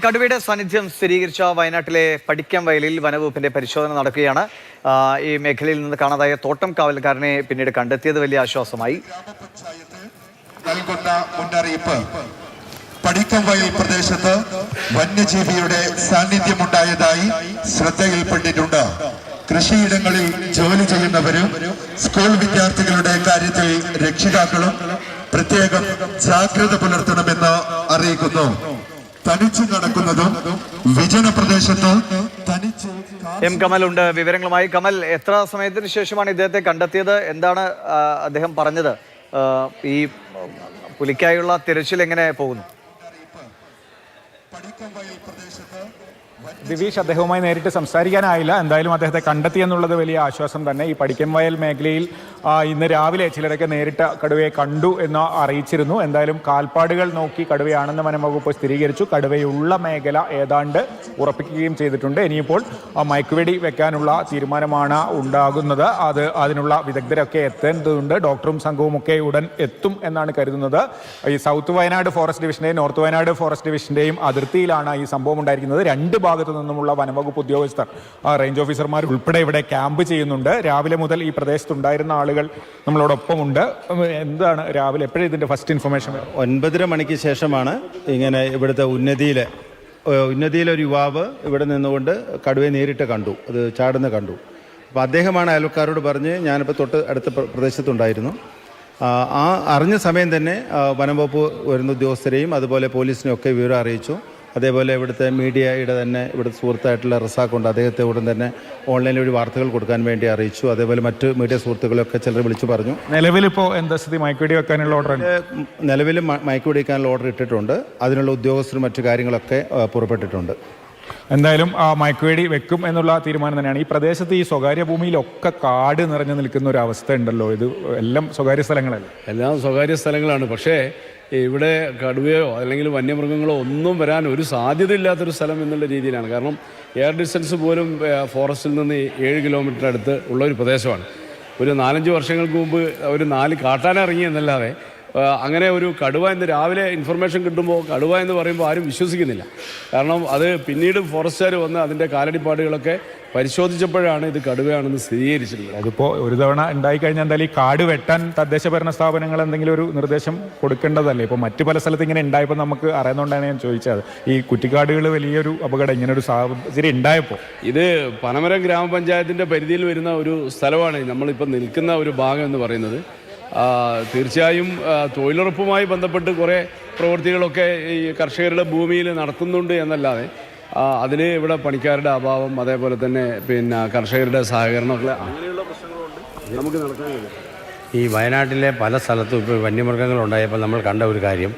കടുവയുടെ സാന്നിധ്യം സ്ഥിരീകരിച്ച വയനാട്ടിലെ പടിക്കം വയലിൽ വനവകുപ്പിന്റെ പരിശോധന നടക്കുകയാണ്. ഈ മേഖലയിൽ നിന്ന് കാണാതായ തോട്ടം കാവൽക്കാരനെ പിന്നീട് കണ്ടെത്തിയത് വലിയ ആശ്വാസമായി. നൽകുന്ന പടിക്കം വയൽ പ്രദേശത്ത് വന്യജീവിയുടെ സാന്നിധ്യമുണ്ടായതായി ശ്രദ്ധയിൽപ്പെട്ടിട്ടുണ്ട്. കൃഷിയിടങ്ങളിൽ ജോലി ചെയ്യുന്നവരും സ്കൂൾ വിദ്യാർത്ഥികളുടെ കാര്യത്തിൽ രക്ഷിതാക്കളും പ്രത്യേകം ജാഗ്രത പുലർത്തണമെന്ന് അറിയിക്കുന്നു. തനിച്ച് നടക്കുന്നതും വിജന പ്രദേശത്ത് തനിച്ച് എം കമൽ ഉണ്ട്. വിവരങ്ങളുമായി കമൽ എത്ര സമയത്തിന് ശേഷമാണ് ഇദ്ദേഹത്തെ കണ്ടെത്തിയത്? എന്താണ് അദ്ദേഹം പറഞ്ഞത്? ഈ പുലിക്കായുള്ള തിരച്ചിൽ എങ്ങനെ പോകുന്നു? പ്രദേശത്ത് ദിവീഷ് അദ്ദേഹവുമായി നേരിട്ട് സംസാരിക്കാനായില്ല. എന്തായാലും അദ്ദേഹത്തെ കണ്ടെത്തി എന്നുള്ളത് വലിയ ആശ്വാസം തന്നെ. ഈ വയൽ മേഖലയിൽ ഇന്ന് രാവിലെ ചിലരൊക്കെ നേരിട്ട് കടുവയെ കണ്ടു എന്ന് അറിയിച്ചിരുന്നു. എന്തായാലും കാൽപ്പാടുകൾ നോക്കി കടുവയാണെന്ന് വനംവകുപ്പ് സ്ഥിരീകരിച്ചു. കടുവയുള്ള മേഖല ഏതാണ്ട് ഉറപ്പിക്കുകയും ചെയ്തിട്ടുണ്ട്. ഇനിയിപ്പോൾ മയക്കുവെടി വെക്കാനുള്ള തീരുമാനമാണ് ഉണ്ടാകുന്നത്. അത് അതിനുള്ള വിദഗ്ധരൊക്കെ എത്തേണ്ടതുണ്ട്. ഡോക്ടറും സംഘവും ഒക്കെ ഉടൻ എത്തും എന്നാണ് കരുതുന്നത്. ഈ സൗത്ത് വയനാട് ഫോറസ്റ്റ് ഡിവിഷന്റെയും നോർത്ത് വയനാട് ഫോറസ്റ്റ് ഡിവിഷന്റെയും അതിർത്തിയിലാണ് ഈ സംഭവം ഉണ്ടായിരിക്കുന്നത്. രണ്ട് ഭാഗത്തു നിന്നുമുള്ള വനംവകുപ്പ് ഉദ്യോഗസ്ഥർ റേഞ്ച് ഓഫീസർമാർ ഉൾപ്പെടെ ഇവിടെ ക്യാമ്പ് ചെയ്യുന്നുണ്ട്. രാവിലെ മുതൽ ഈ പ്രദേശത്തുണ്ടായിരുന്ന ആളുകൾ നമ്മളോടൊപ്പമുണ്ട്. എന്താണ് രാവിലെ എപ്പോഴും ഇതിന്റെ ഫസ്റ്റ് ഇൻഫർമേഷൻ ഒൻപതര മണിക്ക് ശേഷമാണ് ഇങ്ങനെ ഇവിടുത്തെ ഉന്നതിയിലെ ഏഹ് ഉന്നതിയിലെ യുവാവ് ഇവിടെ നിന്നുകൊണ്ട് കടുവയെ നേരിട്ട് കണ്ടു. അത് ചാടുന്ന കണ്ടു. അപ്പോൾ അദ്ദേഹമാണ് അയൽക്കാരോട് പറഞ്ഞ് ഞാനിപ്പോൾ തൊട്ട് അടുത്ത പ്രദേശത്തുണ്ടായിരുന്നു. ആ, അറിഞ്ഞ സമയം തന്നെ വനംവകുപ്പ് വനം വകുപ്പ് വരുന്ന ഉദ്യോഗസ്ഥരെയും അതുപോലെ പോലീസിനെയും ഒക്കെ വിവരം അറിയിച്ചു. അതേപോലെ ഇവിടുത്തെ മീഡിയയുടെ തന്നെ ഇവിടുത്തെ സുഹൃത്തായിട്ടുള്ള റസാഖുണ്ട് അദ്ദേഹത്തെ ഉടൻ തന്നെ ഓൺലൈനിൽ വഴി വാർത്തകൾ കൊടുക്കാൻ വേണ്ടി അറിയിച്ചു. അതേപോലെ മറ്റ് മീഡിയ സുഹൃത്തുക്കളൊക്കെ ചിലർ വിളിച്ചു പറഞ്ഞു. നിലവിലിപ്പോൾ എന്താ സ്ഥിതി? മയക്കുവെടി വെക്കാനുള്ള ഓർഡർ നിലവിൽ മയക്ക് പിടിക്കാനുള്ള ഓർഡർ ഇട്ടിട്ടുണ്ട്. അതിനുള്ള ഉദ്യോഗസ്ഥരും മറ്റു കാര്യങ്ങളൊക്കെ പുറപ്പെട്ടിട്ടുണ്ട്. എന്തായാലും ആ മയക്കുവേടി വെക്കും എന്നുള്ള തീരുമാനം തന്നെയാണ്. ഈ പ്രദേശത്ത് ഈ സ്വകാര്യ ഭൂമിയിലൊക്കെ കാട് നിറഞ്ഞു നിൽക്കുന്ന ഒരു അവസ്ഥ ഉണ്ടല്ലോ. ഇത് എല്ലാം സ്വകാര്യ സ്ഥലങ്ങളല്ല? എല്ലാം സ്വകാര്യ സ്ഥലങ്ങളാണ്. പക്ഷേ ഇവിടെ കടുവയോ അല്ലെങ്കിൽ വന്യമൃഗങ്ങളോ ഒന്നും വരാൻ ഒരു സാധ്യതയില്ലാത്തൊരു സ്ഥലം എന്നുള്ള രീതിയിലാണ്. കാരണം എയർ ഡിസ്റ്റൻസ് പോലും ഫോറസ്റ്റിൽ നിന്ന് ഏഴ് കിലോമീറ്റർ അടുത്ത് ഉള്ള ഒരു പ്രദേശമാണ്. ഒരു നാലഞ്ച് വർഷങ്ങൾക്ക് മുമ്പ് ഒരു നാല് കാട്ടാനിറങ്ങി എന്നല്ലാതെ അങ്ങനെ ഒരു കടുവ എന്ന് രാവിലെ ഇൻഫർമേഷൻ കിട്ടുമ്പോൾ കടുവ എന്ന് പറയുമ്പോൾ ആരും വിശ്വസിക്കുന്നില്ല. കാരണം അത് പിന്നീട് ഫോറസ്റ്റുകാർ വന്ന് അതിന്റെ കാലടിപ്പാടുകളൊക്കെ പരിശോധിച്ചപ്പോഴാണ് ഇത് കടുവയാണെന്ന് സ്ഥിരീകരിച്ചിട്ടുള്ളത്. അതിപ്പോൾ ഒരു തവണ ഉണ്ടായിക്കഴിഞ്ഞാൽ എന്തായാലും ഈ കാട് വെട്ടാൻ തദ്ദേശ ഭരണ സ്ഥാപനങ്ങൾ എന്തെങ്കിലും ഒരു നിർദ്ദേശം കൊടുക്കേണ്ടതല്ലേ? ഇപ്പോൾ മറ്റു പല സ്ഥലത്ത് ഇങ്ങനെ ഉണ്ടായപ്പോൾ നമുക്ക് അറിയുന്നതുകൊണ്ടാണ് ഞാൻ ചോദിച്ചത്. ഈ കുറ്റിക്കാടുകൾ വലിയൊരു അപകടം ഇങ്ങനെ ഒരു സാഹചര്യം ഉണ്ടായപ്പോൾ ഇത് പനമരം ഗ്രാമപഞ്ചായത്തിന്റെ പരിധിയിൽ വരുന്ന ഒരു സ്ഥലമാണ് നമ്മളിപ്പോൾ നിൽക്കുന്ന ഒരു ഭാഗം എന്ന് പറയുന്നത്. തീർച്ചയായും തൊഴിലുറപ്പുമായി ബന്ധപ്പെട്ട് കുറേ പ്രവൃത്തികളൊക്കെ ഈ കർഷകരുടെ ഭൂമിയിൽ നടത്തുന്നുണ്ട് എന്നല്ലാതെ അതിന് ഇവിടെ പണിക്കാരുടെ അഭാവം അതേപോലെ തന്നെ പിന്നെ കർഷകരുടെ സഹകരണമൊക്കെ അങ്ങനെയുള്ള പ്രശ്നങ്ങളുണ്ട്. നമുക്ക് ഈ വയനാട്ടിലെ പല സ്ഥലത്തും ഇപ്പോൾ വന്യമൃഗങ്ങൾ ഉണ്ടായപ്പോൾ നമ്മൾ കണ്ട ഒരു കാര്യം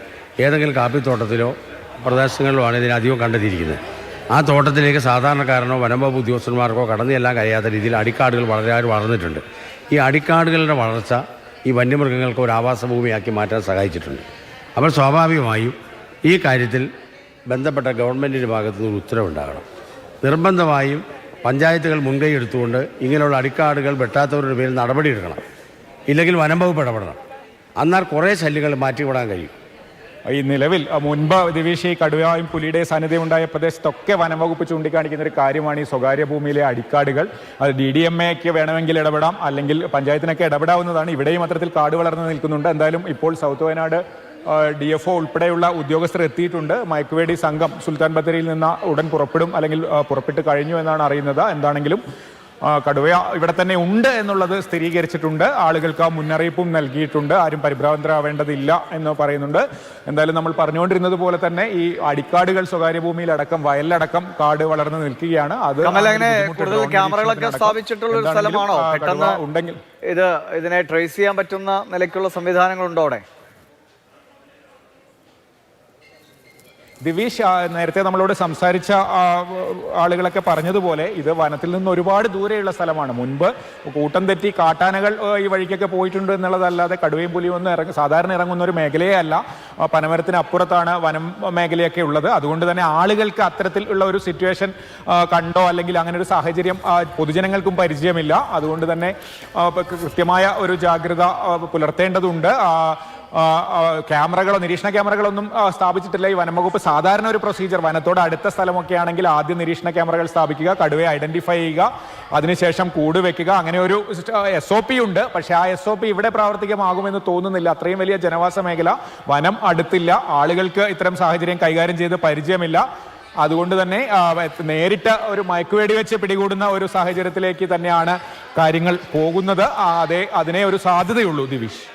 ഏതെങ്കിലും കാപ്പിത്തോട്ടത്തിലോ പ്രദേശങ്ങളിലോ ആണ് ഇതിനധികം കണ്ടെത്തിയിരിക്കുന്നത്. ആ തോട്ടത്തിലേക്ക് സാധാരണക്കാരനോ വനംവകുപ്പ് ഉദ്യോഗസ്ഥന്മാർക്കോ കടന്നു ചെല്ലാൻ കഴിയാത്ത രീതിയിൽ അടിക്കാടുകൾ വളരെ വളർന്നിട്ടുണ്ട്. ഈ അടിക്കാടുകളുടെ വളർച്ച ഈ വന്യമൃഗങ്ങൾക്ക് ഒരു ആവാസ ഭൂമിയാക്കി മാറ്റാൻ സഹായിച്ചിട്ടുണ്ട്. അപ്പോൾ സ്വാഭാവികമായും ഈ കാര്യത്തിൽ ബന്ധപ്പെട്ട ഗവൺമെന്റിന്റെ ഭാഗത്തു നിന്ന് ഉത്തരവുണ്ടാകണം. നിർബന്ധമായും പഞ്ചായത്തുകൾ മുൻകൈ എടുത്തുകൊണ്ട് ഇങ്ങനെയുള്ള അടിക്കാടുകൾ വെട്ടാത്തവരുടെ പേരിൽ നടപടിയെടുക്കണം. ഇല്ലെങ്കിൽ വനം വകുപ്പ് ഇടപെടണം. എന്നാൽ കുറേ ശല്യങ്ങൾ മാറ്റിവിടാൻ കഴിയും. ഈ നിലവിൽ മുൻപ് ദിവേശി കടുവയും പുലിയുടെ സാന്നിധ്യം ഉണ്ടായ പ്രദേശത്തൊക്കെ വനംവകുപ്പ് ചൂണ്ടിക്കാണിക്കുന്ന ഒരു കാര്യമാണ് ഈ സ്വകാര്യ ഭൂമിയിലെ അടിക്കാടുകൾ. അത് ഡി ഡി എം എക്ക് വേണമെങ്കിൽ ഇടപെടാം അല്ലെങ്കിൽ പഞ്ചായത്തിനൊക്കെ ഇടപെടാവുന്നതാണ്. ഇവിടെയും അത്തരത്തിൽ കാട് വളർന്നു നിൽക്കുന്നുണ്ട്. എന്തായാലും ഇപ്പോൾ south Wayanad D F O ഉൾപ്പെടെയുള്ള ഉദ്യോഗസ്ഥർ എത്തിയിട്ടുണ്ട്. മയക്കുവേടി സംഘം സുൽത്താൻ ബത്തേരിയിൽ നിന്ന് ഉടൻ പുറപ്പെടും അല്ലെങ്കിൽ പുറപ്പെട്ട് കഴിഞ്ഞു എന്നാണ് അറിയുന്നത്. എന്താണെങ്കിലും കടുവ ഇവിടെ തന്നെ ഉണ്ട് എന്നുള്ളത് സ്ഥിരീകരിച്ചിട്ടുണ്ട്. ആളുകൾക്ക് ആ മുന്നറിയിപ്പും നൽകിയിട്ടുണ്ട്. ആരും പരിഭ്രാന്തരാവേണ്ടതില്ല എന്ന് പറയുന്നുണ്ട്. എന്തായാലും നമ്മൾ പറഞ്ഞുകൊണ്ടിരുന്നത് പോലെ തന്നെ ഈ അടിക്കാടുകൾ സ്വകാര്യ ഭൂമിയിലടക്കം വയലിലടക്കം കാട് വളർന്നു നിൽക്കുകയാണ്. അത് ക്യാമറകളൊക്കെ സ്ഥാപിച്ചിട്ടുള്ള ഒരു സ്ഥലമാണോ? ഉണ്ടെങ്കിൽ ഇത് ഇതിനെ ട്രേസ് ചെയ്യാൻ പറ്റുന്ന നിലയ്ക്കുള്ള സംവിധാനങ്ങളുണ്ടോ അവിടെ? ദിവീഷ് നേരത്തെ നമ്മളോട് സംസാരിച്ച ആളുകളൊക്കെ പറഞ്ഞതുപോലെ ഇത് വനത്തിൽ നിന്ന് ഒരുപാട് ദൂരെയുള്ള സ്ഥലമാണ്. മുൻപ് കൂട്ടം തെറ്റി കാട്ടാനകൾ ഈ വഴിക്കൊക്കെ പോയിട്ടുണ്ട് എന്നുള്ളതല്ലാതെ കടുവയും പുലിയും ഒന്നും ഇറങ്ങി സാധാരണ ഇറങ്ങുന്ന ഒരു മേഖലയേ അല്ല പനമരത്തിന് അപ്പുറത്താണ് വനം മേഖലയൊക്കെ ഉള്ളത്. അതുകൊണ്ട് തന്നെ ആളുകൾക്ക് അത്തരത്തിൽ ഉള്ള ഒരു സിറ്റുവേഷൻ കണ്ടോ അല്ലെങ്കിൽ അങ്ങനെ ഒരു സാഹചര്യം പൊതുജനങ്ങൾക്കും പരിചയമില്ല. അതുകൊണ്ട് തന്നെ കൃത്യമായ ഒരു ജാഗ്രത പുലർത്തേണ്ടതുണ്ട്. ക്യാമറകളോ നിരീക്ഷണ ക്യാമറകളൊന്നും സ്ഥാപിച്ചിട്ടില്ല. ഈ വനം വകുപ്പ് സാധാരണ ഒരു പ്രൊസീജിയർ വനത്തോട് അടുത്ത സ്ഥലമൊക്കെ ആണെങ്കിൽ ആദ്യം നിരീക്ഷണ ക്യാമറകൾ സ്ഥാപിക്കുക കടുവയെ ഐഡന്റിഫൈ ചെയ്യുക അതിനുശേഷം കൂട് വെക്കുക. അങ്ങനെ ഒരു എസ് ഒ പി ഉണ്ട്. പക്ഷേ ആ എസ് ഒ പി ഇവിടെ പ്രാവർത്തികമാകുമെന്ന് തോന്നുന്നില്ല. അത്രയും വലിയ ജനവാസ മേഖല വനം അടുത്തില്ല. ആളുകൾക്ക് ഇത്തരം സാഹചര്യം കൈകാര്യം ചെയ്ത് പരിചയമില്ല. അതുകൊണ്ട് തന്നെ നേരിട്ട് ഒരു മയക്കുവേടി വെച്ച് പിടികൂടുന്ന ഒരു സാഹചര്യത്തിലേക്ക് തന്നെയാണ് കാര്യങ്ങൾ പോകുന്നത്. അതേ അതിനെ ഒരു സാധ്യതയുള്ളൂ ദിവിഷ്.